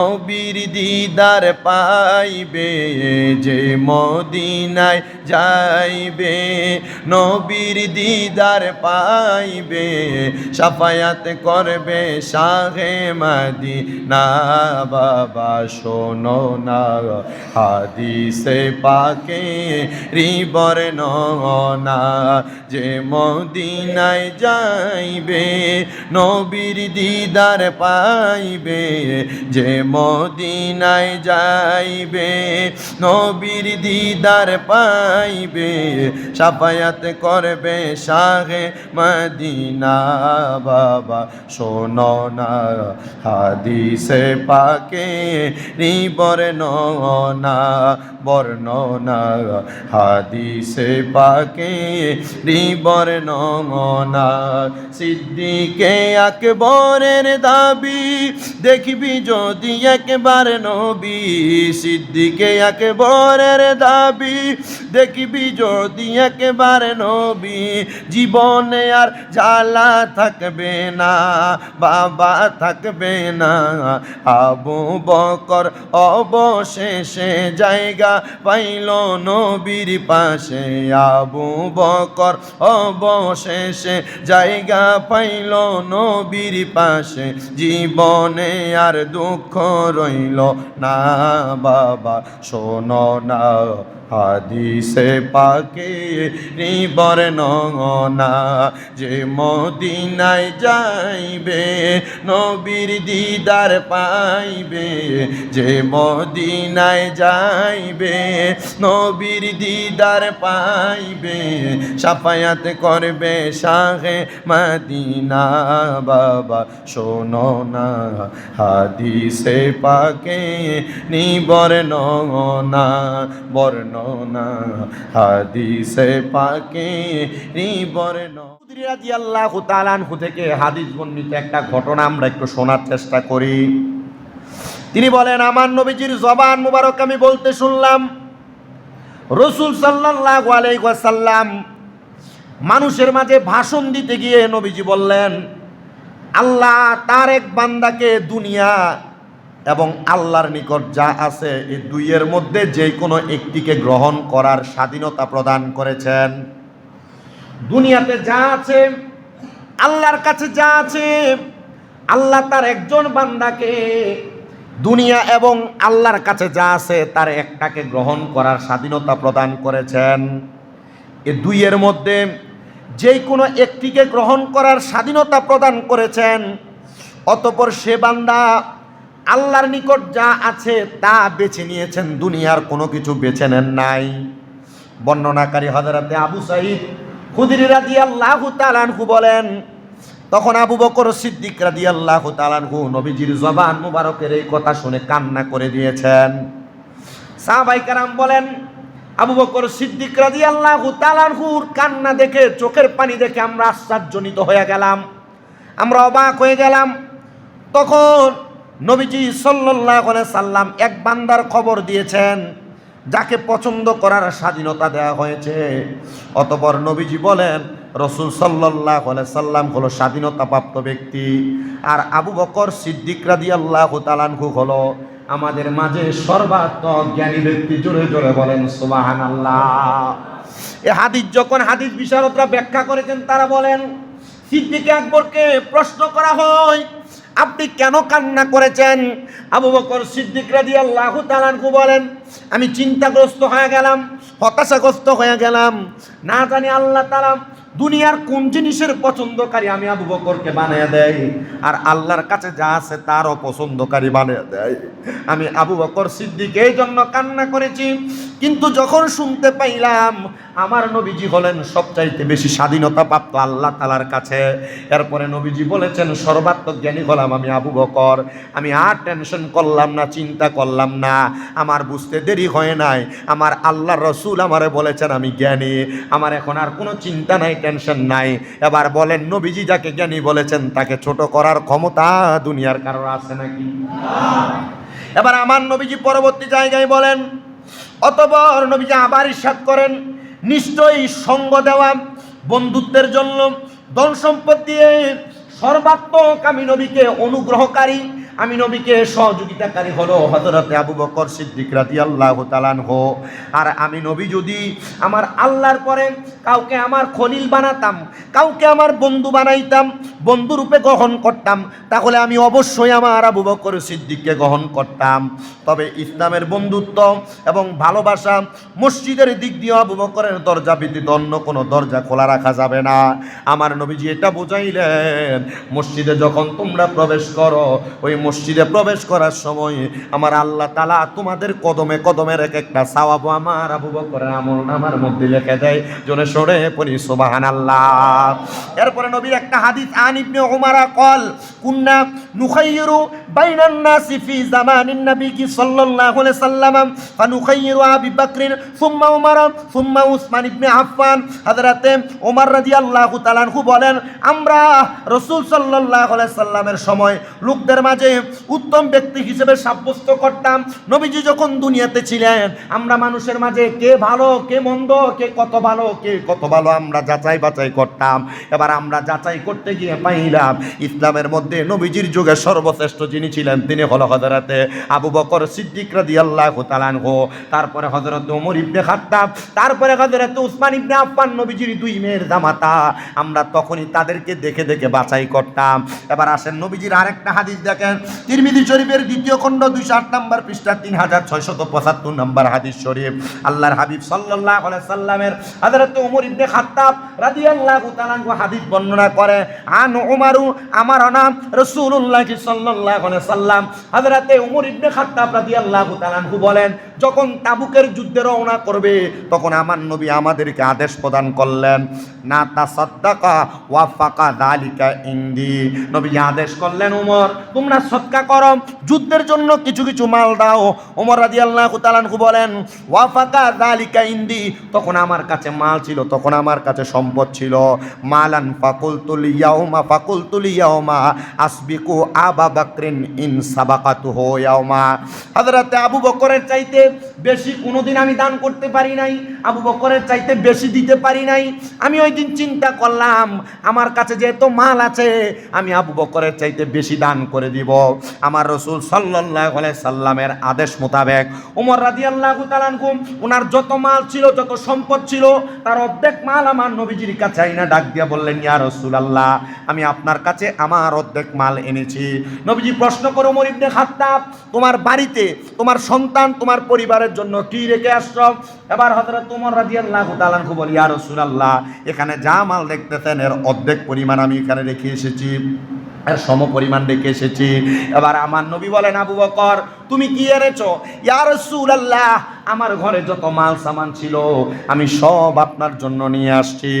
নবীর দিদার পাইবে যে মদিনায় যাইবে। নবীর দিদার পাইবে, সাফায়াত করবে শাহে মাদি না বাবা, শোনো না, হাদিসে পাকে রিবর না যে মদিনায় যাইবে, নবীর দিদার পাইবে, যে মদিনায় যাইবে, নবীর দিদার পাইবে, সাফায়াত করবে শাহে মদিনা। বাবা, শোনো না, হাদিসে পাকে বর্ণনা বর্ণনা, হাদিসে পাকে বর্ণনা সিদ্দিকে আকবরের দাবি, দেখবি যদি একবার নবী। সিদ্দিকে আকবরের দাবি, দেখবি যদি একবার নবী। জীবনে আর জ্বালা থাকবে না, বাবা থাকবে না। আবু বকর অবশেষে জায়গা পাইল নবীর পাশে আবু বকর। অবশেষে জায়গা পাইল নবীর পাশে। জীবনে আর দুঃখ রইল না বাবা, শোনো না হাদিসে পাকে বর্ণনা যে মদিনায় যাইবে, নবীর দিদার পাইবে। যে মদিনায় যাইবে, নবীর দিদার পাইবে। সাফায়াত করবে শাহে মদিনা। বাবা, শোনো না, হাদিসে পাকে নিবর্ণনা বর্ণনা, হাদিসে পাকে নিবর্ণ রাদিয়াল্লাহু তাআলা আনহু থেকে হাদিস বর্ণিত একটা ঘটনা আমরা একটু শোনার চেষ্টা করি। তিনি বলেন, আমার নবীজির জবান মুবারক আমি বলতে শুনলাম। রসুল সাল্লাল্লাহু আলাইহি ওয়াসাল্লাম মানুষের মাঝে ভাষণ দিতে গিয়ে নবীজি বললেন, আল্লাহ তার এক বান্দাকে দুনিয়া এবং আল্লাহর নিকট যা আছে, এই দুইয়ের মধ্যে যে কোনো একটিকে গ্রহণ করার স্বাধীনতা প্রদান করেছেন। দুনিয়াতে যা আছে, আল্লাহর কাছে যা আছে, আল্লাহ তার একজন বান্দাকে দুনিয়া এবং আল্লাহর কাছে যা আছে, তার একটাকে গ্রহণ করার স্বাধীনতা প্রদান করেছেন। এ দুইয়ের মধ্যে যে কোনো একটিকে গ্রহণ করার স্বাধীনতা প্রদান করেছেন, অতপর সে বান্দা আল্লাহর নিকট যা আছে তা বেছে নিয়েছেন, দুনিয়ার কোনো কিছু বেছে নেন নাই। বর্ণনাকারী হজরতে আবু সাইদ খুদির রাজি আল্লাহ তালানহু বলেন, তখন আবু বকর সিদ্দিক রাজি আল্লাহ তালানহু নবীজির জবান মুবারকের এই কথা শুনে কান্না করে দিয়েছেন। সাহাবাই কারাম বলেন, আবু বকর সিদ্দিক রাজি আল্লাহ তালানহুর কান্না দেখে, চোখের পানি দেখে আমরা আশ্চর্যজনিত হয়ে গেলাম। আমরা অবাক হয়ে গেলাম। তখন নবীজি সাল্লাহ সাল্লাম এক বান্দার খবর দিয়েছেন, যাকে পছন্দ করার স্বাধীনতা দেওয়া হয়েছে। অতপর নবীজি বলেন, রসুল সাল্লাহ সাল্লাম হলো স্বাধীনতাপ্রাপ্ত ব্যক্তি। আর আবু বকর সিদ্দিক রাদি আল্লাহ তালানহু হলো আমাদের মাঝে সর্বাত্মক জ্ঞানী ব্যক্তি। জোরে জোরে বলেন সুবাহান আল্লাহ এ হাদিস যখন হাদিস বিশারদরা ব্যাখ্যা করেছেন, তারা বলেন, সিদ্দিক আকবরকে প্রশ্ন করা হয় আপনি কেন কান্না করেছেন? আবু বকর সিদ্দিক রাজি আল্লাহ তালানকু বলেন, আমি চিন্তাগ্রস্ত হয়ে গেলাম, হতাশাগ্রস্ত হয়ে গেলাম। না জানি আল্লাহ তালাম দুনিয়ার কোন জিনিসের পছন্দকারী আমি আবু বকরকে বানিয়ে দেয় আর আল্লাহর কাছে যা আছে তারও পছন্দকারী বানিয়ে দেয় আমি আবু বকর সিদ্দিক এই জন্য কান্না করেছি, কিন্তু যখন শুনতে পাইলাম, আমার নবীজি হলেন সবচাইতে বেশি স্বাধীনতা প্রাপ্ত আল্লাহ তালার কাছে। এরপরে নবীজি বলেছেন, সর্বাত্মক জ্ঞানী হলাম আমি আবু বকর। আমি আর টেনশন করলাম না, চিন্তা করলাম না। আমার বুঝতে দেরি হয় নাই। আমার আল্লাহ রসুল আমারে বলেছেন, আমি জ্ঞানী। আমার এখন আর কোনো চিন্তা নাই টেনশন নাই। এবার বলেন, নবীজি যাকে জ্ঞানী বলেছেন, তাকে ছোট করার ক্ষমতা দুনিয়ার কারোর আছে নাকি? এবার আমার নবীজি পরবর্তী জায়গায় বলেন, অতপর নবীজি আবার ইস্বাদ করেন, নিশ্চয়ই সঙ্গ দেওয়া, বন্ধুত্বের জন্য ধন সম্পদ দিয়ে সর্বাত্মক আমি নবীকে অনুগ্রহকারী আমি নবীকে সহযোগিতাকারী হলো হজরতে আবু বকর সিদ্দিক রাজি আল্লাহ তালান হো আর আমি নবী যদি আমার আল্লাহর পরে কাউকে আমার খলিল বানাতাম, কাউকে আমার বন্ধু বানাইতাম বন্ধুরূপে গ্রহণ করতাম, তাহলে আমি অবশ্যই আমার আবু বকর সিদ্দিককে গ্রহণ করতাম। তবে ইসলামের বন্ধুত্ব এবং ভালোবাসা মসজিদের দিক দিয়ে আবু বকরের দরজা ব্যতীত অন্য কোনো দরজা খোলা রাখা যাবে না। আমার নবীজি এটা বুঝাইলেন, মসজিদে যখন তোমরা প্রবেশ করো, ওই মসজিদে প্রবেশ করার সময় আমার আল্লাহ তালা তোমাদের কদমে কদমের এক একটা সাওয়াবো আমার আবু বকরের আমল নামার মধ্যে লিখে দেয়। জনে সরে পড়ি সুবাহান আল্লাহ এরপরে নবীর একটা হাদিস, আন ইবনে উমারা কল, কুন্না নুখাইয়িরু বাইনান নাসি ফি জামানিন নবী সাল্লাল্লাহু আলাইহি সাল্লাম, ফানুখাইয়িরু আবি বকর সুম্মা উমর, সুম্মা উসমান ইবনে আফফান। হযরতে রাদিয়াল্লাহু তাআলা বলেন, আমরা রাসূল সাল্লাল্লাহু আলাইহি সাল্লামের সময় লোকদের মাঝে উত্তম ব্যক্তি হিসেবে সাব্যস্ত করতাম। নবীজি যখন দুনিয়াতে ছিলেন, আমরা মানুষের মাঝে কে ভালো, কে মন্দ, কে কত ভালো, কে কত ভালো, আমরা যাচাই বাছাই করতাম। এবার আমরা যাচাই করতে গিয়ে পাইলাম, ইসলামের মধ্যে নবীজির যুগে সর্বশ্রেষ্ঠ যিনি ছিলেন, তিনি হল হজরতে আবু বকর সিদ্দিক রাদিয়াল্লাহু তাআলা আনহু। তারপরে হযরত ওমর ইবনে খাত্তাব, তারপরে হযরত উসমান ইবনে আফফান, নবীজির দুই মেয়ের জামাতা। আমরা তখনই তাদেরকে দেখে দেখে বাছাই করতাম। এবার আসেন নবীজির আরেকটা হাদিস দেখেন তিরমিজি শরীফের দ্বিতীয় খণ্ড দুইশো আট নম্বর পৃষ্ঠা, তিন হাজার ছয়শত পঁচাত্তর নম্বর হাদিস শরীফ। আল্লাহর হাবিব সাল্লাহ সাল্লামের হাজারত উমর ইবনে খাত্তাব রাজি আল্লাহ হাদিস বর্ণনা করে, আন উমারু, আমার নাম রসুল্লাহ সাল্লাহ সাল্লাম হাজরাতে উমর ইবনে খাত্তাব রাজি আল্লাহ বলেন যখন তাবুকের যুদ্ধে রওনা করবে, তখন আমার নবী আমাদেরকে আদেশ প্রদান করলেন, না তা সদ্দাকা ওয়া ফাকা দালিকা ইন্দি। নবী আদেশ করলেন, ওমর, তোমরা সৎকা করো, যুদ্ধের জন্য কিছু কিছু মাল দাও। ওমর রাদিয়াল্লাহু তাআলা আনহু বলেন ওয়া ফাকা দালিকা ইন্দি। তখন আমার কাছে মাল ছিল, তখন আমার কাছে সম্পদ ছিল। মালান ফাকুলতুল ইয়াউমা ফাকুলতুল ইয়াউমা, আসবিকু আবা বাকরিন ইন সাবাকাতু সাবাকাতুহু ইয়াউমা। হযরতে আবু বকরের চাইতে বেশি কোনোদিন আমি দান করতে পারি নাই, আবু বকরের চাইতে বেশি দিতে পারি নাই। আমি ওই দিন চিন্তা করলাম, আমার কাছে যেহেতু মাল আছে, আমি আবু বকরের চাইতে বেশি দান করে দিব। আমার রসুল আলাইহি সাল্লামের আদেশ মোতাবেক ওমর রাদিয়াল্লাহু তাআলা আনহু ওনার যত মাল ছিল, যত সম্পদ ছিল, তার অর্ধেক মাল আমার নবীজির কাছে আইনা ডাক দিয়া বললেন, ইয়া আল্লাহ আমি আপনার কাছে আমার অর্ধেক মাল এনেছি। নবীজি প্রশ্ন করো ওমর ইবনে খাত্তাব, তোমার বাড়িতে, তোমার সন্তান, তোমার পরিবারের জন্য কি রেখে আসছো? এবার হজরত তোমার রাদিয়াল্লাহু তাআলা আনহু বলি, ইয়া রাসূলুল্লাহ, এখানে যা মাল দেখতেছেন, এর অর্ধেক পরিমাণ আমি এখানে রেখে এসেছি। এর সম পরিমাণ রেখে এসেছি। এবার আমার নবী বলেন, আবু বকর, তুমি কি এনেছো? ইয়া রাসূলুল্লাহ, আমার ঘরে যত মাল সামান ছিল, আমি সব আপনার জন্য নিয়ে আসছি।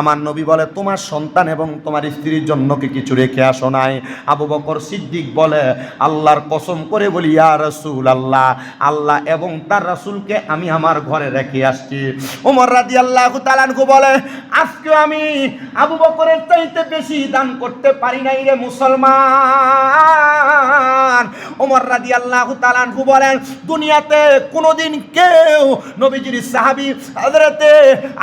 আমার নবী বলে, তোমার সন্তান এবং তোমার স্ত্রীর জন্য কি কিছু রেখে আসো নাই? আবু বকর সিদ্দিক বলে, আল্লাহর কসম করে বলি, ইয়া রাসূল আল্লাহ আল্লাহ এবং তার রাসূলকে আমি আমার ঘরে রেখে আসছি। ওমর রাদিয়াল্লাহু তাআলা আনহু বলে, আজকে আমি আবু বকরের চাইতে বেশি দান করতে পারি নাই রে মুসলমান। ওমর রাদিয়াল্লাহু তাআলা আনহু বলেন, দুনিয়াতে কোনোদিন কেউ নবীজির সাহাবী হযরতে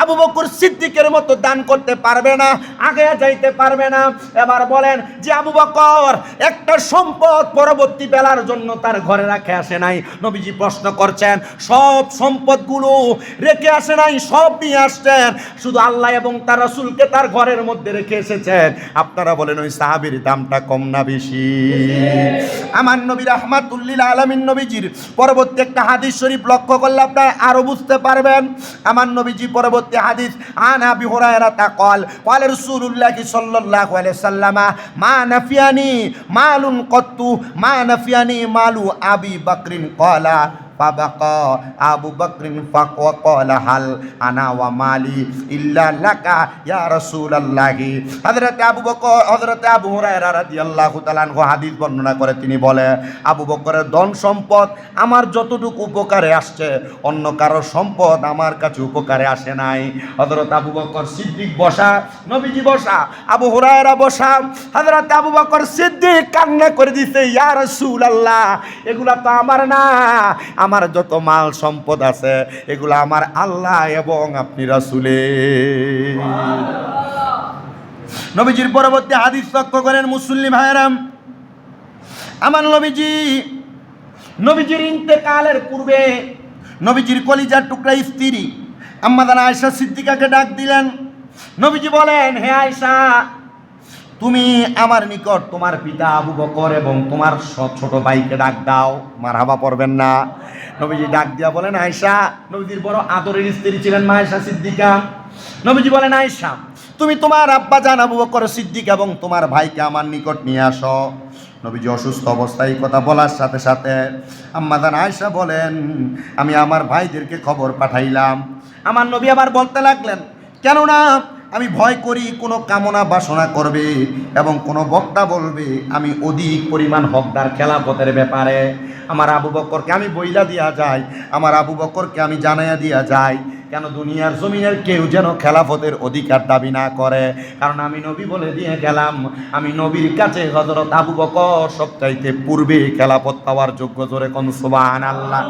আবু বকর সিদ্দিকের মতো দান করতে পারবে না আগে যাইতে পারবে না। এবার বলেন যে আবু বকর একটা সম্পদ পরবর্তী বেলার জন্য তার ঘরে রাখে আসে নাই। নবীজি প্রশ্ন করছেন, সব সম্পদগুলো রেখে আসে নাই, সব নিয়ে আসছেন? শুধু আল্লাহ এবং তার রাসূলকে তার ঘরের মধ্যে রেখে এসেছেন? আপনারা বলেন, ওই সাহাবীর দামটা কম না বেশি আমার নবী রাহমাতুল্লিল আলামিন নবীজির পরবর্তী একটা হাদিস শরীফ লক্ষ্য করলে আপনারা আরো বুঝতে পারবেন আমার নবীজি পরবর্তী হাদিস আন আবি হুরায়রা তা কল قال رسول الله صلى الله عليه وسلم ما نفياني مال قط ما نفياني مال ابي بكر قال ফাবাকা আবু বকরিন ফাকাল হাল আনা ওয়া মালি ইল্লা লাকা ইয়া রাসূলুল্লাহ। হযরত আবু বকর, হযরত আবু হুরায়রা রাদিয়াল্লাহু তাআলা আনহু হাদিস বর্ণনা করে, তিনি বলে, আবু বকরের ধন সম্পদ আমার যতটুকু উপকারে আসছে, অন্য কারও সম্পদ আমার কাছে উপকারে আসে নাই। হযরত আবু বকর সিদ্দিক বসা, নবীজি বসা, আবু হুরায়রা বসা, হযরত আবু বকর সিদ্দিক কান্না করে দিছে, ইয়া রাসূলুল্লাহ, এগুলা তো আমার না আমার যত মাল সম্পদ আছে, এগুলো আমার আল্লাহ এবং আপনি রাসুলে। নবীজির পরবর্তী হাদিস লক্ষ্য করেন মুসল্লি ভাইরাম আমার নবীজি, নবীজির ইন্তেকালের পূর্বে নবীজির কলিজার টুকরা স্ত্রী আম্মাদান আয়সা সিদ্দিকাকে ডাক দিলেন। নবীজি বলেন, হে আয়সা তুমি আমার নিকট তোমার পিতা আবু বকর এবং তোমার ছোট ভাইকে ডাক দাও। মার হাবা পড়বেন না। নবীজি ডাক দিয়া বলেন আয়সা নবীজির বড় আদরের স্ত্রী ছিলেন মা আয়সা সিদ্দিকা। নবীজি বলেন আয়সা তুমি তোমার আব্বা জান আবু বকর সিদ্দিক এবং তোমার ভাইকে আমার নিকট নিয়ে আসো। নবীজি অসুস্থ অবস্থায় কথা বলার সাথে সাথে আম্মাদান আয়সা বলেন, আমি আমার ভাইদেরকে খবর পাঠাইলাম। আমার নবী আবার বলতে লাগলেন, কেননা আমি ভয় করি, কোনো কামনা বাসনা করবে এবং কোনো বক্তা বলবে, আমি অধিক পরিমাণ হকদার খেলাপথের ব্যাপারে। আমার আবু বক্করকে আমি বইলা দিয়া যাই, আমার আবু বক্করকে আমি জানাইয়া দিয়া যাই কেন দুনিয়ার জমিনের কেউ যেন খেলাফতের অধিকার দাবি না করে? কারণ আমি নবী বলে দিয়ে গেলাম, আমি নবীর কাছে হজরত আবু বকর সবচাইতে পূর্বে খেলাফত পাওয়ার যোগ্য জোরে কোন সুবাহান আল্লাহ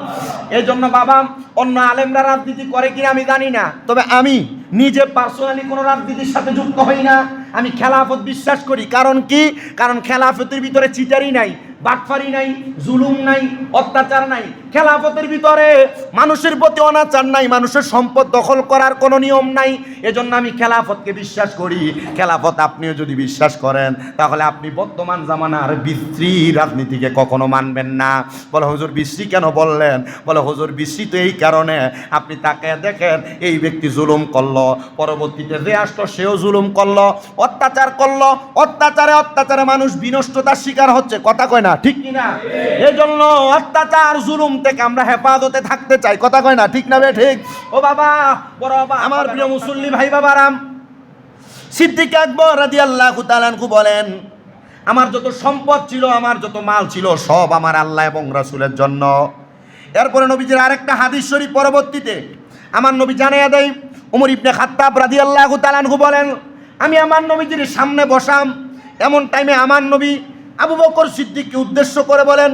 এই জন্য বাবা, অন্য আলেমরা রাজনীতি করে কিনা আমি জানি না, তবে আমি নিজে পার্সোনালি কোনো রাজনীতির সাথে যুক্ত হই না। আমি খেলাফত বিশ্বাস করি, কারণ কি? কারণ খেলাফতের ভিতরে চিটারি নাই। বাটফারি নাই, জুলুম নাই, অত্যাচার নাই, খেলাফতের ভিতরে মানুষের প্রতি অনাচার নাই, মানুষের সম্পদ দখল করার কোনো নিয়ম নাই। এজন্য আমি খেলাফতকে বিশ্বাস করি। খেলাফত আপনিও যদি বিশ্বাস করেন, তাহলে আপনি বর্তমান জামানার বিশ্রী রাজনীতিকে কখনো মানবেন না। বলে, হুজুর, বিশ্রী কেন বললেন? বলে, হুজুর, বিশ্রী তো এই কারণে আপনি তাকে দেখেন, এই ব্যক্তি জুলুম করল, পরবর্তীতে যে আসলো সেও জুলুম করল, অত্যাচার করল, অত্যাচারে অত্যাচারে মানুষ বিনষ্টতার শিকার হচ্ছে। কথা কয় না ঠিক কি না এই জন্য অত্যাচার, জুলুম থেকে আমরা হেফাজতে থাকতে চাই। কথা কয় না? ঠিক না বে? ঠিক? ও বাবা, বড় বাবা, আমার প্রিয় মুসল্লি ভাই বাবারাম, সিদ্দিক আকবর রাজি আল্লাহ তালানকু বলেন, আমার যত সম্পদ ছিল, আমার যত মাল ছিল, সব আমার আল্লাহ এবং রাসূলের জন্য। এরপরে নবীজির আরেকটা হাদিস শরীফ পরবর্তীতে, আমার নবী জানিয়ে দেয়, উমর ইবনে খাত্তাব রাজি আল্লাহ তালানহু বলেন, আমি আমার নবীজির সামনে বসাম, এমন টাইমে আমার নবী আবু বকর সিদ্দিককে উদ্দেশ্য করে বলেন,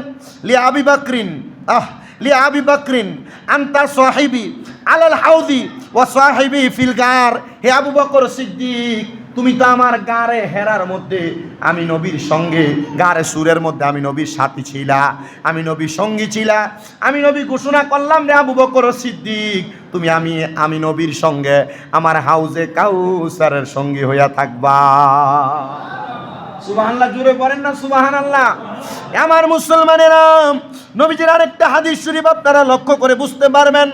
লি আবি বাকরিন, আহ, লি আবি বাকরিন, আন্তা সাহিবি, আলাল হাউদি ও সাহিবি ফিল গার। হে আবু বকর সিদ্দিক, তুমি তো আমার গারে হেরার মধ্যে আমি নবীর সঙ্গে গারে সুরের মধ্যে আমি নবীর সাথী ছিলা, আমি নবীর সঙ্গী ছিলা, আমি নবী ঘোষণা করলাম রে আবু বকর সিদ্দিক, তুমি আমি আমি নবীর সঙ্গে, আমার হাউজে কাউসারের সঙ্গী হইয়া থাকবা। সুবাহান্লাহ জুড়ে পড়েন না সুবাহান আল্লাহ আমার মুসলমানেরা নবীজির আরেকটা হাদিস শরীফ আপনারা লক্ষ্য করে বুঝতে পারবেন।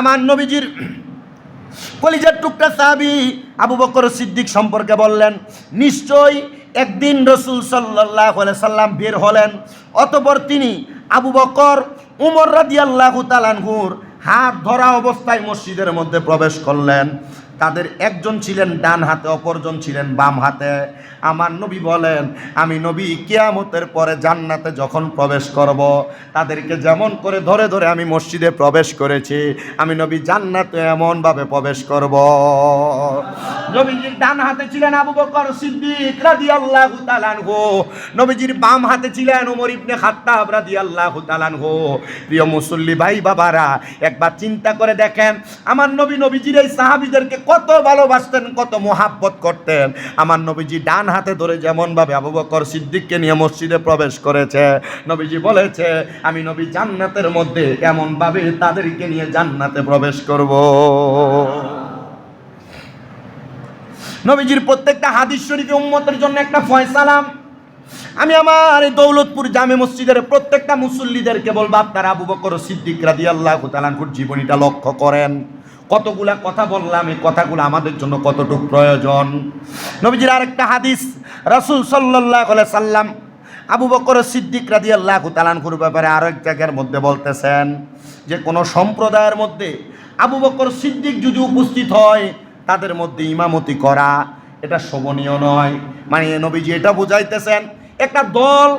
আমার নবীজির কলিজার টুকরা সাহাবি আবু বকর সিদ্দিক সম্পর্কে বললেন, নিশ্চয়ই একদিন রসুল সাল্লাহ সাল্লাম বের হলেন, অতপর তিনি আবু বকর, উমর রাদি আল্লাহ তালানহুর হাত ধরা অবস্থায় মসজিদের মধ্যে প্রবেশ করলেন। তাদের একজন ছিলেন ডান হাতে, অপরজন ছিলেন বাম হাতে। আমার নবী বলেন, আমি নবী কিয়ামতের পরে জান্নাতে যখন প্রবেশ করব, তাদেরকে যেমন করে ধরে ধরে আমি মসজিদে প্রবেশ করেছি, আমি নবী জান্নাতে এমনভাবে প্রবেশ করব। নবীজির ডান হাতে ছিলেন আবু বকর সিদ্দিক রাদিয়াল্লাহু তাআলা আনহু। নবীজির বাম হাতে ছিলেন ওমর ইবনে খাত্তাব রাদিয়াল্লাহু তাআলা আনহু। প্রিয় মুসল্লি ভাই বাবারা একবার চিন্তা করে দেখেন, আমার নবী নবীজির এই সাহাবীদেরকে কত ভালোবাসতেন, কত মোহাব্বত করতেন। আমার নবীজি ডান হাতে ধরে যেমনভাবে আবু বকর সিদ্দিককে নিয়ে মসজিদে প্রবেশ করেছে। নবীজি বলেছে, আমি নবী জান্নাতের মধ্যে এমনভাবে তাদেরকে নিয়ে জান্নাতে প্রবেশ করব। নবীজির প্রত্যেকটা হাদিস শরীফে উম্মতের জন্য একটা ফয়সালাম আমি আমার এই দৌলতপুর জামে মসজিদের প্রত্যেকটা মুসল্লিদেরকে বলব, আপনারা আবু বকর সিদ্দিক রাদি আল্লাহ তালানকুর জীবনীটা লক্ষ্য করেন। কতগুলা কথা বললাম, এই কথাগুলো আমাদের জন্য কতটুকু প্রয়োজন? নবীজির আরেকটা হাদিস, রাসূল আলাইহি সাল্লাম আবু বকর সিদ্দিক রাদি আল্লাহ তালানকুর ব্যাপারে আরেক জায়গার মধ্যে বলতেছেন যে, কোনো সম্প্রদায়ের মধ্যে আবু বকর সিদ্দিক যদি উপস্থিত হয়, তাদের মধ্যে ইমামতি করা এটা শোভনীয় নয়। মানে নবীজি এটা বুঝাইতেছেন, একটা দল,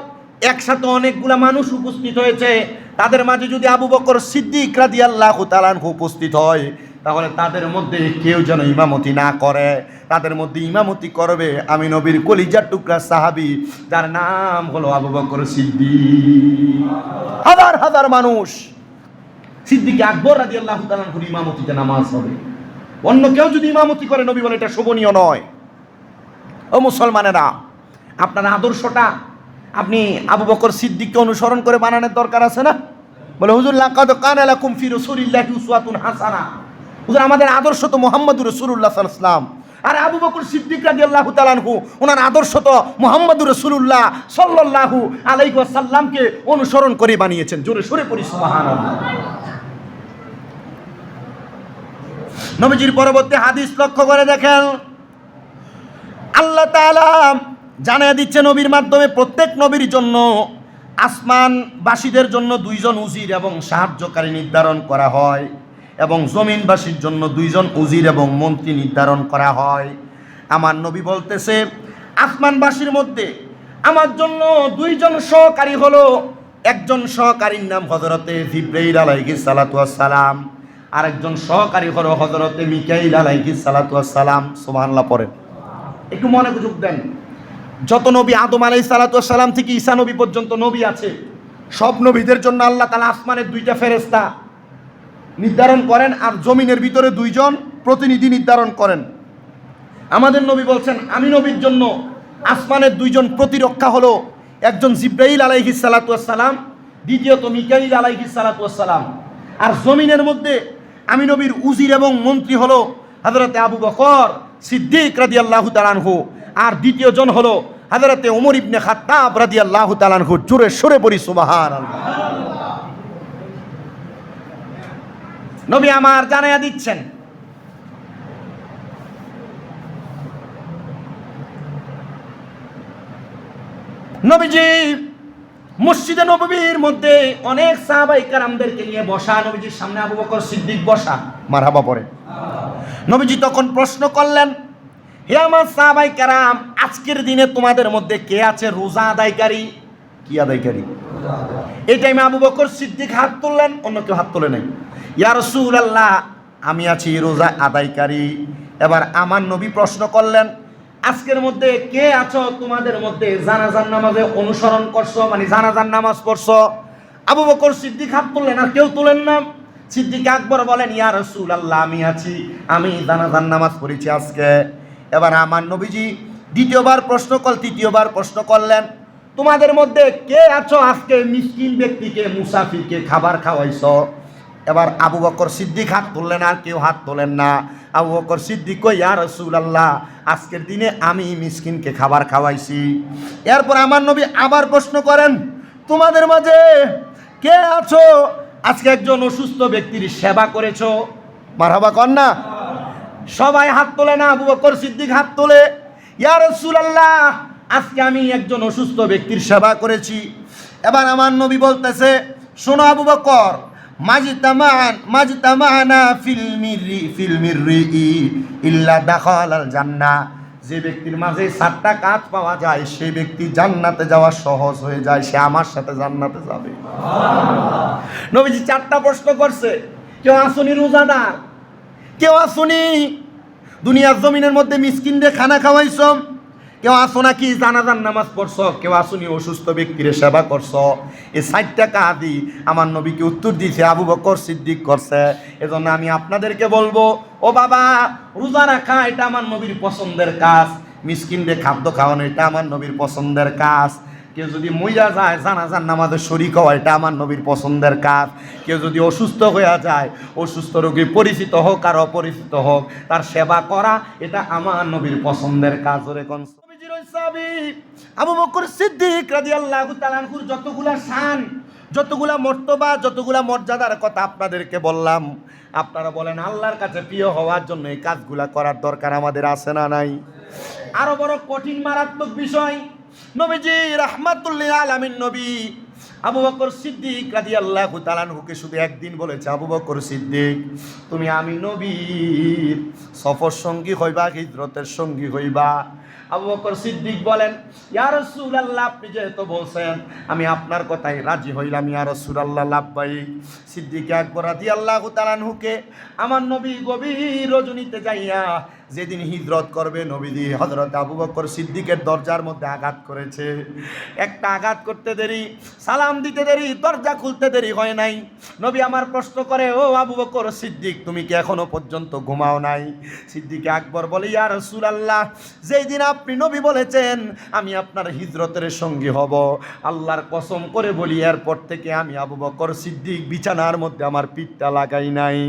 একসাথে অনেকগুলা মানুষ উপস্থিত হয়েছে, তাদের মাঝে যদি আবু বকর সিদ্দিক রাদি আল্লাহ তালানহু উপস্থিত হয় তাহলে তাদের মধ্যে কেউ যেন ইমামতি না করে, তাদের মধ্যে ইমামতি করবে। আমি নবীর কলিজার টুকরা সাহাবি, যার নাম হলো আবু বকর সিদ্দিক। হাজার হাজার মানুষ। সিদ্দিক আকবর রাজি আল্লাহ তালানহুর ইমামতিতে নামাজ হবে। অন্য কেউ যদি ইমামতি করে, নবী বলে এটা শোভনীয় নয়। ও মুসলমানেরা, আপনার আদর্শটা, আপনি আবু বকর সিদ্দিককে অনুসরণ করে বানানোর দরকার আছে না? বলে, হুজুর, লাকাদ কানা ফি রাসূলিল্লাহি উসওয়াতুন হাসানা। হুজুর, আমাদের আদর্শ তো সাল্লাল্লাহু আলাইহি ওয়াসাল্লাম। আর আবু বকর সিদ্দিক রাদিয়াল্লাহু তাআলা আনহু, ওনার আদর্শ তো মুহাম্মদুর রাসূলুল্লাহ সাল্লাল্লাহু আলাইহি অনুসরণ করে বানিয়েছেন। জোরে সরে পড়ি নবীজির পরবর্তী হাদিস লক্ষ্য করে দেখেন। আল্লাহ তাআলা জানিয়ে দিচ্ছে নবীর মাধ্যমে প্রত্যেক নবীর জন্য আসমানবাসীদের জন্য দুইজন উজির এবং সাহায্যকারী নির্ধারণ করা হয়। এবং জমিনবাসীর জন্য দুইজন উজির এবং মন্ত্রী নির্ধারণ করা হয়। আমার নবী বলতেছে, আসমানবাসীর মধ্যে আমার জন্য দুইজন সহকারী হলো। একজন সহকারীর নাম হজরতে জিব্রাইল আলাইহিস সালাতু সালাম আরেকজন সহকারী হলো হজরতে মিকাইল আলাইহিস সালাতু সালাম সুবহানাল্লাহ পড়েন। একটু মনে যোগ দেন। যত নবী আদম আলাই সালাতাম থেকে ঈসা নবী পর্যন্ত নবী আছে। সব নবীদের জন্য আল্লাহ তালা আসমানের দুইটা ফেরেস্তা নির্ধারণ করেন আর জমিনের ভিতরে দুইজন প্রতিনিধি নির্ধারণ করেন। আমাদের নবী বলছেন, আমি নবীর জন্য আসমানের দুইজন প্রতিরক্ষা হলো একজন জিব্রাইল আলাইহিস সালাতাম দ্বিতীয়ত মিকাইল আলাইহিস সালাতাম আর জমিনের মধ্যে আমি নবীর উজির এবং মন্ত্রী হলো হজরতে আবু বকর সিদ্দিক রাদি আল্লাহ তালানহু আর দ্বিতীয় জন হলো হজরতে ওমর ইবনে খাত্তাব রাদি আল্লাহ তালানহু জোরে সরে পড়ি সুবাহান নবী আমার জানাইয়া দিচ্ছেন। নবীজি, মসজিদে নববীর মধ্যে অনেক সাহাবাই কারামদেরকে নিয়ে বসা, নবীজির সামনে আবু বকর সিদ্দিক বসা, মারহাবা পড়ে। নবীজি তখন প্রশ্ন করলেন, হে আমার সাহাবাই কারাম, আজকের দিনে তোমাদের মধ্যে কে আছে রোজা আদায়কারী? কি আদায়কারী? এই টাইমে আবু বকর সিদ্দিক হাত তুললেন, অন্য কেউ হাত তোলে নাই। ইয়া রসুল আল্লাহ আমি আছি রোজা আদায়কারী। এবার আমার নবী প্রশ্ন করলেন, আজকের মধ্যে কে আছো? তোমাদের মধ্যে জানাজার নামাজে অনুসরণ করছ? মানে জানাজার নামাজ পড়ছো? আবু বকর সিদ্দিক হাত তুললেন, আর কেউ তুলেন না। সিদ্দিক আকবর বলেন, ইয়া রসুল আল্লাহ আমি আছি, আমি জানাজার নামাজ পড়েছি আজকে। এবার আমার নবীজি দ্বিতীয়বার প্রশ্ন কল তৃতীয়বার প্রশ্ন করলেন, তোমাদের মধ্যে কে আছো আজকে? মিসকিন ব্যক্তিকে, মুসাফিরকে খাবার খাওয়াইছো? এবার আবু বকর সিদ্দিক হাত তুললেন আর কেউ হাত তোলেন না। আবু বকর সিদ্দিক ইয়া রসুল আল্লাহ আজকের দিনে আমি মিসকিনকে খাবার খাওয়াইছি। এরপর আমার নবী আবার প্রশ্ন করেন, তোমাদের মাঝে কে আছো? আজকে একজন অসুস্থ ব্যক্তির সেবা করেছ? মারহাবা কর না সবাই হাত তোলে না, আবু বকর সিদ্দিক হাত তোলে। ইয়া আল্লাহ আজকে আমি একজন অসুস্থ ব্যক্তির সেবা করেছি। এবার আমার নবী বলতেছে, শোনো আবু বকর যে ব্যক্তির মাঝে সাতটা কাজ পাওয়া যায়, সে ব্যক্তি জান্নাতে যাওয়া সহজ হয়ে যায়, সে আমার সাথে জান্নাতে যাবে। নবীজি চারটা প্রশ্ন করছে, কেউ আসুনি রোজাদার? কেউ আসুনি? দুনিয়ার জমিনের মধ্যে মিসকিনদের খানা খাওয়াইছ কেউ আসো নাকি? জানাজান নামাজ পড়ছ? কেউ আসুনি অসুস্থ ব্যক্তির সেবা করছ? এই ষাটটা কাদি আমার নবীকে উত্তর দিয়েছে, আবু বকর সিদ্দিক করছে। এজন্য আমি আপনাদেরকে বলব, ও বাবা, রোজা রাখা, এটা আমার নবীর পছন্দের কাজ। মিসকিনদের খাদ্য খাওয়ানো, এটা আমার নবীর পছন্দের কাজ। কেউ যদি মইয়া যায় জানাজান নামাজের শরিক হওয়া, এটা আমার নবীর পছন্দের কাজ। কেউ যদি অসুস্থ হয়ে যায়, অসুস্থ রোগী পরিচিত হোক আর অপরিচিত হোক, তার সেবা করা, এটা আমার নবীর পছন্দের কাজ। ওরে আবু বকর সিদ্দিক যতগুলা শান, যতগুলা মর্তবা, যতগুলা মর্যাদার কথা আপনাদেরকে বললাম। আপনারা বলেন, আল্লাহর কাছে প্রিয় হওয়ার জন্য এই কাজগুলা করার দরকার আমাদের আছে না নাই? আরও বড় কঠিন মারাত্মক বিষয়, নবীজি রাহমাতুল্লিল আলামিন নবী আবু বকর সিদ্দিক রাদিয়াল্লাহু তাআলাহুকে শুধু একদিন বলেছে, আবু বকর সিদ্দিক, তুমি আমি নবীর সফর সঙ্গী হইবা, হিজরতের সঙ্গী হইবা। আবু বকর সিদ্দিক বলেন, ইয়া রাসূলুল্লাহ, আপনি যেহেতু বলছেন, আমি আপনার কথাই রাজি হইলাম, ইয়া রাসূলুল্লাহ লাভবাই সিদ্দিক আকবর রাদিয়াল্লাহু কে আমার নবী গভীর রজনীতে যাইয়া যেদিন হিজরত করবে, নবীজি হজরত আবু বকর সিদ্দিকের দরজার মধ্যে আঘাত করেছে। একটা আঘাত করতে দেরি, সালাম দিতে দেরি, দরজা খুলতে দেরি হয় নাই। নবী আমার প্রশ্ন করে, ও আবু বকর সিদ্দিক, তুমি কি এখনও পর্যন্ত ঘুমাও নাই? সিদ্দিক আকবর বলে, ইয়া রসুল আল্লাহ যেই দিন আপনি নবী বলেছেন, আমি আপনার হিজরতের সঙ্গী হব। আল্লাহর কসম করে বলি, এরপর থেকে আমি আবু বকর সিদ্দিক বিছানার মধ্যে আমার পিঠটা লাগাই নাই।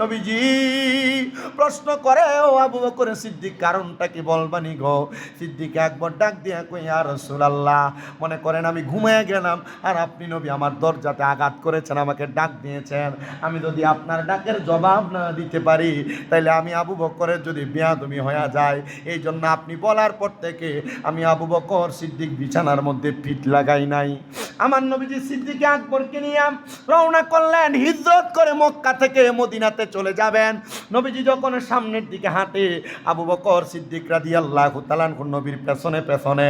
নবীজি প্রশ্ন করে, ও আবু বকর সিদ্দিক, কারণটা কি বলবানি গো? সিদ্দিক একবার ডাক দিয়া কই আর রসুল আল্লাহ মনে করেন, আমি ঘুমিয়ে গেলাম। আর আপনি নবী আমার দরজাতে আঘাত করেছেন, আমাকে ডাক দিয়েছেন। আমি যদি আপনার ডাকের জবাব না দিতে পারি তাহলে আমি আবু বকরের যদি বেয়াদমি হয়ে যায়, এই জন্য আপনি বলার পর থেকে আমি আবু বকর সিদ্দিক বিছানার মধ্যে পিঠ লাগাই নাই। আমার নবীজি সিদ্দিক আকবরকে নিয়ে রওনা করলেন, হিজরত করে মক্কা থেকে মদিনাতে চলে যাবেন। নবীজি যখন সামনের দিকে হাঁটে আবু বকর সিদ্দিক রাদি আল্লাহ তালান নবীর পেছনে পেছনে।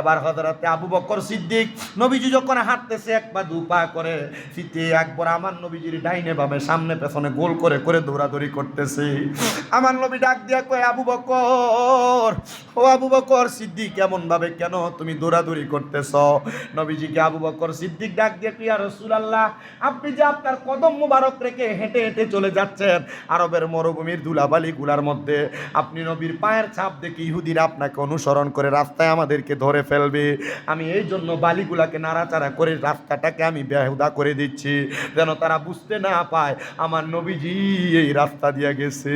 এবার হজরতে আবু বকর সিদ্দিক নবীজি যখন হাঁটতেছে এক পা দু পা করে ফিতে একবার আমার নবীজির ডাইনে বামে সামনে পেছনে গোল করে করে দৌড়াদৌড়ি করতেছে। আমার নবী ডাক দিয়া কয়, আবু বকর, ও আবু বকর সিদ্দিক কেমন ভাবে কেন তুমি দৌড়াদৌড়ি করতেছ? নবীজিকে আবু বকর সিদ্দিক ডাক দিয়ে কি আর আল্লাহ আপনি যে আপনার কদম মুবারক রেখে হেঁটে হেঁটে চলে যাচ্ছেন আরবের মরুভূমির ধুলাবালি গুলার মধ্যে আপনি নবীর পায়ের ছাপ দেখে ইহুদিরা আপনাকে অনুসরণ করে রাস্তায় আমাদেরকে ধরে ফেলবে। আমি এই জন্য বালিগুলাকে নাড়াচাড়া করে রাস্তাটাকে আমি বেহুদা করে দিচ্ছি, যেন তারা বুঝতে না পায় আমার নবীজি এই রাস্তা দিয়ে গেছে।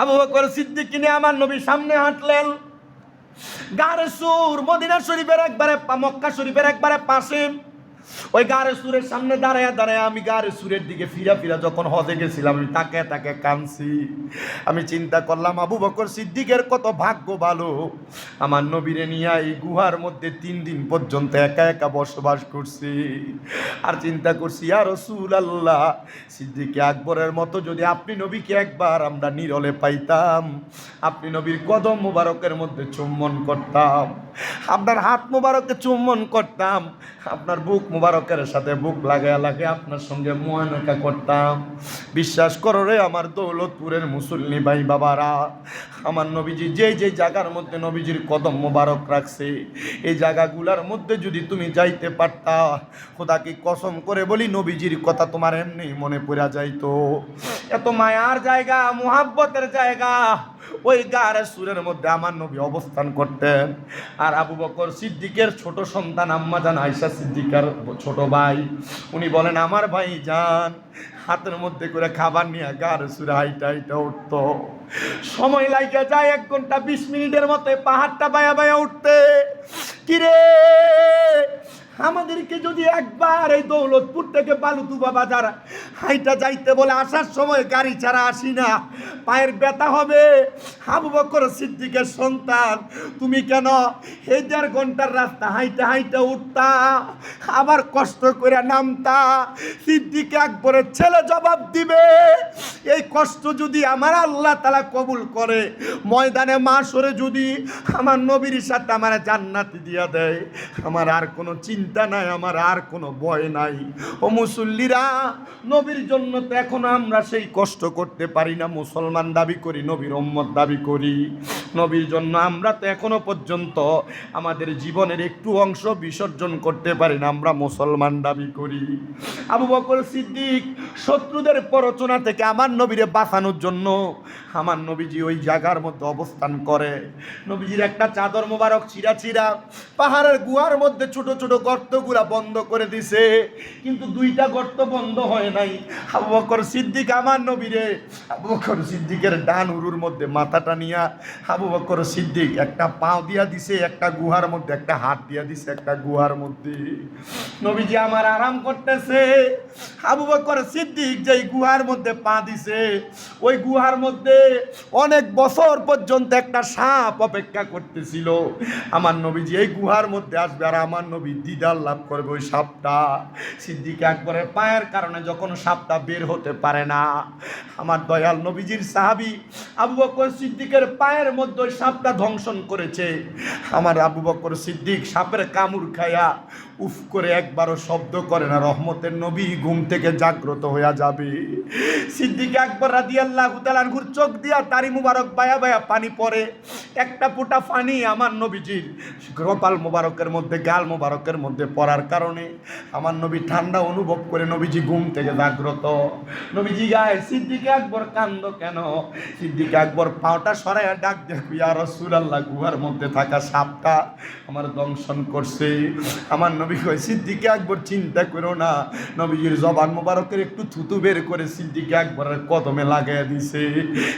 আবু বকর সিদ্দিক কিনে আমার নবী সামনে হাঁটলেন। গারে মদিনা শরীফের একবারে মক্কা শরীফের একবারে পাশে। ওই গারে সুরের সামনে দাঁড়ায় দাঁড়ায় আমি গারে সুরের দিকে ফিরা ফিরা যখন হজে গেছিলাম, আমি তাকে তাকে কানছি আমি চিন্তা করলাম, আবু বকর সিদ্দিকের কত ভাগ্য ভালো। আমার নবীরে নিয়ে এই গুহার মধ্যে তিন দিন পর্যন্ত একা একা বসবাস করছি। আর চিন্তা করছি আর রসুল আল্লাহ সিদ্দিকে আকবরের মতো যদি আপনি নবীকে একবার আমরা নিরলে পাইতাম, আপনি নবীর কদম মুবারকের মধ্যে চুম্বন করতাম। আপনার হাত মুবারকে চুম্বন করতাম, আপনার বুক মুবারকের সাথে বুক লাগায় লাগে আপনার সঙ্গে মোয়ানকা করতাম। বিশ্বাস করো রে আমার দৌলতপুরের মুসল্লি ভাই বাবারা, আমার নবীজি যে যে জায়গার মধ্যে নবীজির কদম মোবারক রাখছে, এই জায়গাগুলার মধ্যে যদি তুমি যাইতে পারতা খোদাকে কসম করে বলি নবীজির কথা তোমার এমনি মনে পড়া যাইতো। এত মায়ার জায়গা, মুহাব্বতের জায়গা ওই গারে সুরের মধ্যে আমার নবী অবস্থান করতেন। আর আবু বকর সিদ্দিকের ছোট সন্তান আম্মা জান আয়সা সিদ্দিকার ছোট ভাই, উনি বলেন, আমার ভাই যান হাতের মধ্যে করে খাবার নিয়ে গারে সুরে হাইটা হাইটা উঠতো। সময় লাগে যায়, এক ঘণ্টা বিশ মিনিটের মতো পাহাড়টা বায়া বায়া উঠতে। কিরে? আমাদেরকে যদি একবার এই দৌলতপুর থেকে বালুতুবা বাজার হাইটা যাইতে বলে আসার সময় গাড়ি ছাড়া আসি না। পায়ের ব্যথা হবে। হাবু বকর সিদ্দিকের সন্তান, তুমি কেন এই দেড় ঘণ্টার রাস্তা হাইটা হাইটা উঠতা? আবার কষ্ট করে নামতা? সিদ্দিক আকবরের ছেলে জবাব দিবে। এই কষ্ট যদি আমার আল্লাহ তালা কবুল করে, ময়দানে মাসরে যদি আমার নবীর সাথে আমার জান্নাতি দিয়া দেয়, আমার আর কোনো চিন্তা নাই, আমার আর কোনো ভয় নাই। ও মুসল্লিরা নবীর জন্য তো এখনও আমরা সেই কষ্ট করতে পারি না। মুসলমান দাবি করি, নবীর উম্মত দাবি করি। নবীর জন্য আমরা তো এখনও পর্যন্ত আমাদের জীবনের একটু অংশ বিসর্জন করতে পারি না, আমরা মুসলমান দাবি করি। আবু বকর সিদ্দিক শত্রুদের প্ররোচনা থেকে আমার নবীরে বাঁচানোর জন্য আমার নবীজি ওই জায়গার মধ্যে অবস্থান করে। নবীজির একটা চাদর মোবারক চিরা চিরা পাহাড়ের গুহার মধ্যে ছোট ছোট গর্তগুলা বন্ধ করে দিছে। কিন্তু দুইটা গর্ত বন্ধ হয় নাই। সিদ্দিক আমার সিদ্দিকের ডান উরুর মধ্যে মাথাটা নিয়া সিদ্দিক একটা দিয়া দিছে, একটা গুহার মধ্যে, একটা হাত দিয়া দিছে একটা গুহার মধ্যে। নবীজি আমার আরাম করতেছে। সিদ্দিক গুহার মধ্যে পা দিছে, ওই গুহার মধ্যে অনেক বছর পর্যন্ত একটা সাপ অপেক্ষা করতেছিল। আমার নবীজি এই গুহার মধ্যে আসবে আর আমার নবী দিদার লাভ করবে ওই সাপটা। সিদ্দিক একবারে পায়ের কারণে যখন সাপটা বের হতে পারে না। আমার দয়াল নবীজির সাহাবি আবু বকর সিদ্দিকের পায়ের মধ্যে সাপটা ধ্বংসন করেছে। আমার আবু বকর সিদ্দিক সাপের কামড় খায়া উফ করে একবারও শব্দ করে না, রহমতের নবী ঘুম থেকে জাগ্রত হইয়া যাবে। সিদ্দিক একবার রাদি আল্লাহ তালানহুর চোখ দিয়া তারি মুবারক বায়া বায়া পানি পড়ে। একটা ফুটা পানি আমার নবীজির কপাল মোবারকের মধ্যে, গাল মুবারকের মধ্যে পড়ার কারণে আমার নবী ঠান্ডা অনুভব করে নবীজি ঘুম থেকে জাগ্রত। নবীজি গায়ে, সিদ্দিকে একবার কান্দ কেন? সিদ্দিকে একবার পাওটা সরাইয়া ডাক দেখবি আর রসুলাল্লাহ, গুহার মধ্যে থাকা সাপটা আমার দংশন করছে। আমার নবী কয়, সিদ্দিকে একবার চিন্তা করো না। নবীজির জবান মোবারকের একটু থুতু বের করে সিদ্দিকে একবারের কদমে লাগাইয়া দিছে।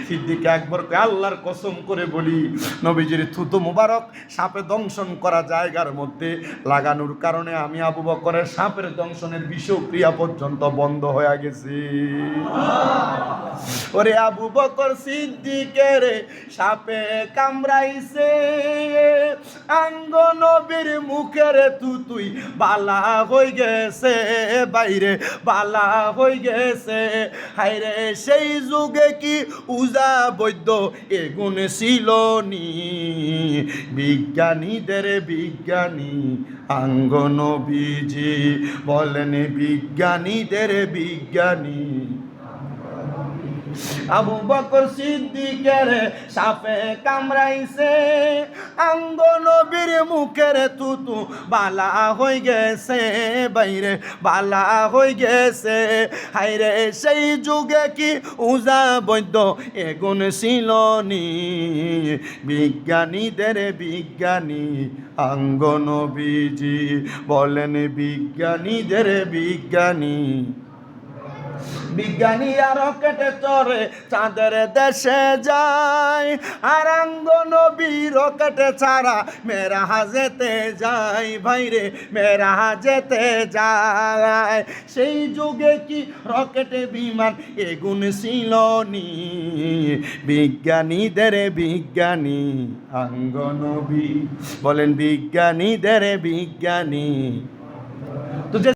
সিদ্দিকে একবার আল্লাহর কসম করে বলি, নবীজির থুতু মোবারক সাপে দংশন করা জায়গার মধ্যে লাগানোর কারণে আমি আবু বকরের সাপের দংশনের বিষক্রিয়া পর্যন্ত বন্ধ হয়ে গেছে। ওরে আবু বকর সিদ্দিকের সাপে কামড়াইছে। আঙ্গ নবীর মুখের তু তুই বালা হয়ে গেছে বাইরে, বালা হয়ে গেছে। হাইরে সেই যুগে কি উজা বৈদ্য এগুণ ছিল নি? বিজ্ঞানীদের বিজ্ঞানী আঙ্গন বিজি বলেন, বিজ্ঞানীদের বিজ্ঞানী আবু বকর সিদ্দিকের সাপে কামড়াইছে। আঙ্গ নবীর মুখের তুতু বালা হয়ে গেছে, বাইরে বালা হয়ে গেছে। হাইরে সেই যুগে কি উজা বৈদ্য এগুন ছিল নি? বিজ্ঞানীদের বিজ্ঞানী আঙ্গ নবীজি বলেন বিজ্ঞানীদের বিজ্ঞানী বিজ্ঞানীরা রকেটে চড়ে চাঁদের দেশে যায়। আর আঙ্গ নবী রকেটে ছাড়া মেরা হাজেতে যায়। ভাইরে মেরা হাজেতে যায়। সেই যুগে কি রকেটে বিমান এগুন ছিল নি? বিজ্ঞানীদের বিজ্ঞানী আঙ্গ নবী বলেন বিজ্ঞানীদের বিজ্ঞানী। তো যে